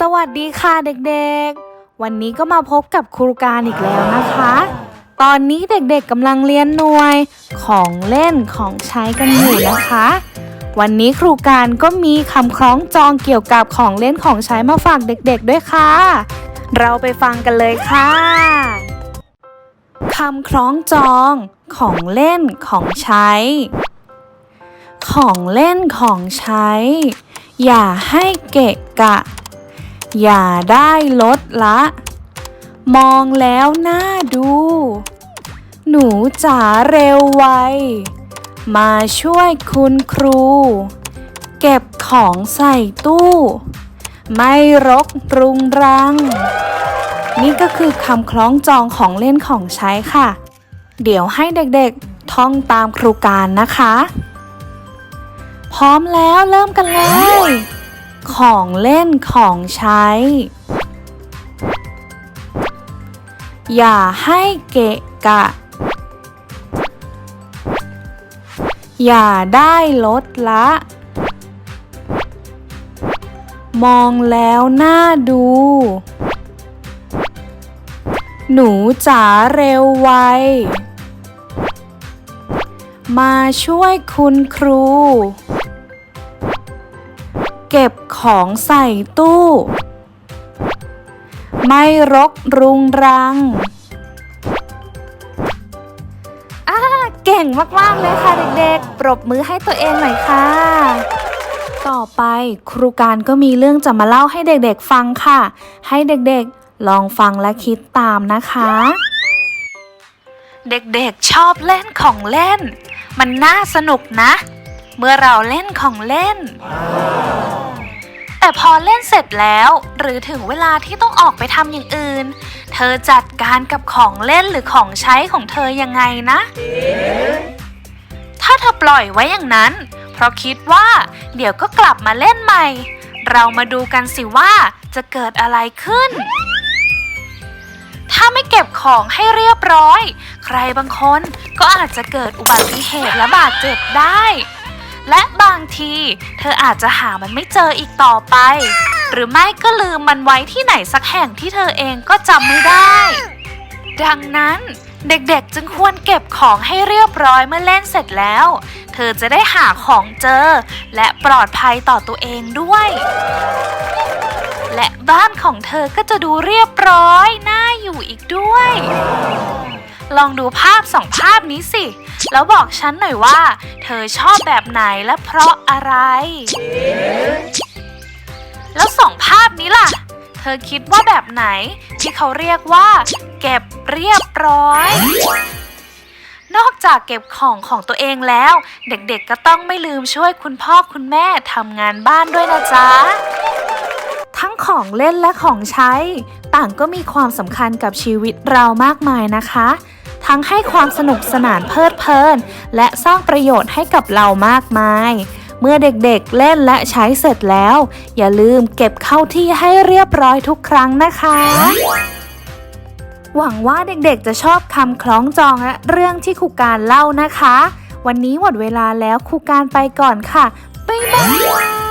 สวัสดีค่ะเด็กๆ วันนี้ก็มาพบกับครูการอีกแล้วนะคะ ตอนนี้เด็กๆกำลังเรียนหน่วยของเล่นของใช้กันอยู่นะคะ วันนี้ครูการก็มีคำคล้องจองเกี่ยวกับของเล่นของใช้มาฝากเด็กๆด้วยค่ะ เราไปฟังกันเลยค่ะคำคล้องจองของเล่นของใช้ ของเล่นของใช้ อย่าให้เกะกะ อย่าได้ลดละ มองแล้วน่าดู หนูจ๋าเร็วไว มาช่วยคุณครู เก็บของใส่ตู้ ไม่รกรุงรัง นี่ก็คือคำคล้องจองของเล่นของใช้ค่ะ เดี๋ยวให้เด็กๆท่องตามครูการนะคะ พร้อมแล้วเริ่มกันเลย ของเล่นของใช้ อย่าให้เกะกะ อย่าได้ลดละ มองแล้วน่าดู หนูจ๋าเร็วไว มาช่วยคุณครู ของใส่ตู้ ไม่รกรุงรังอ่าเก่งมาก ๆ เลยค่ะเด็กๆ ปรบมือให้ตัวเองหน่อยค่ะ ต่อไปครูการก็มีเรื่องจะมาเล่าให้เด็กๆฟังค่ะ ให้เด็กๆลองฟังและคิดตามนะคะ เด็กๆชอบเล่นของเล่น มันน่าสนุกนะ เมื่อเราเล่นของเล่น พอเล่นเสร็จแล้ว หรือถึงเวลาที่ต้องออกไปทำอย่างอื่น เธอจัดการกับของเล่นหรือของใช้ของเธอยังไงนะ ถ้าเธอปล่อยไว้อย่างนั้น เพราะคิดว่าเดี๋ยวก็กลับมาเล่นใหม่ เรามาดูกันสิว่าจะเกิดอะไรขึ้น ถ้าไม่เก็บของให้เรียบร้อย ใครบางคนก็อาจจะเกิดอุบัติเหตุและบาดเจ็บได้ และบางที เธออาจจะหามันไม่เจออีกต่อไป หรือไม่ก็ลืมมันไว้ที่ไหนสักแห่งที่เธอเองก็จำไม่ได้ ดังนั้นเด็กๆ จึงควรเก็บของให้เรียบร้อยเมื่อเล่นเสร็จแล้ว เธอจะได้หาของเจอ และปลอดภัยต่อตัวเองด้วย และบ้านของเธอก็จะดูเรียบร้อย น่าอยู่อีกด้วย ลองดูภาพสองภาพนี้สิ แล้วบอกฉันหน่อยว่า เธอชอบแบบไหนและเพราะอะไร แล้วสองภาพนี้ล่ะ เธอคิดว่าแบบไหนที่เขาเรียกว่า เก็บเรียบร้อย นอกจากเก็บของของตัวเองแล้ว เด็กๆก็ต้องไม่ลืมช่วยคุณพ่อคุณแม่ทำงานบ้านด้วยนะจ๊ะทั้งของเล่นและของใช้ ต่างก็มีความสำคัญกับชีวิตเรามากมายนะคะ ทั้งให้ความสนุกสนานเพลิดเพลิน และสร้างประโยชน์ให้กับเรามากมาย เมื่อเด็กๆเล่นและใช้เสร็จแล้ว อย่าลืมเก็บเข้าที่ให้เรียบร้อยทุกครั้งนะคะ หวังว่าเด็กๆจะชอบคำคล้องจองและเรื่องที่ครูการเล่านะคะ วันนี้หมดเวลาแล้วครูการไปก่อนค่ะบ๊ายบาย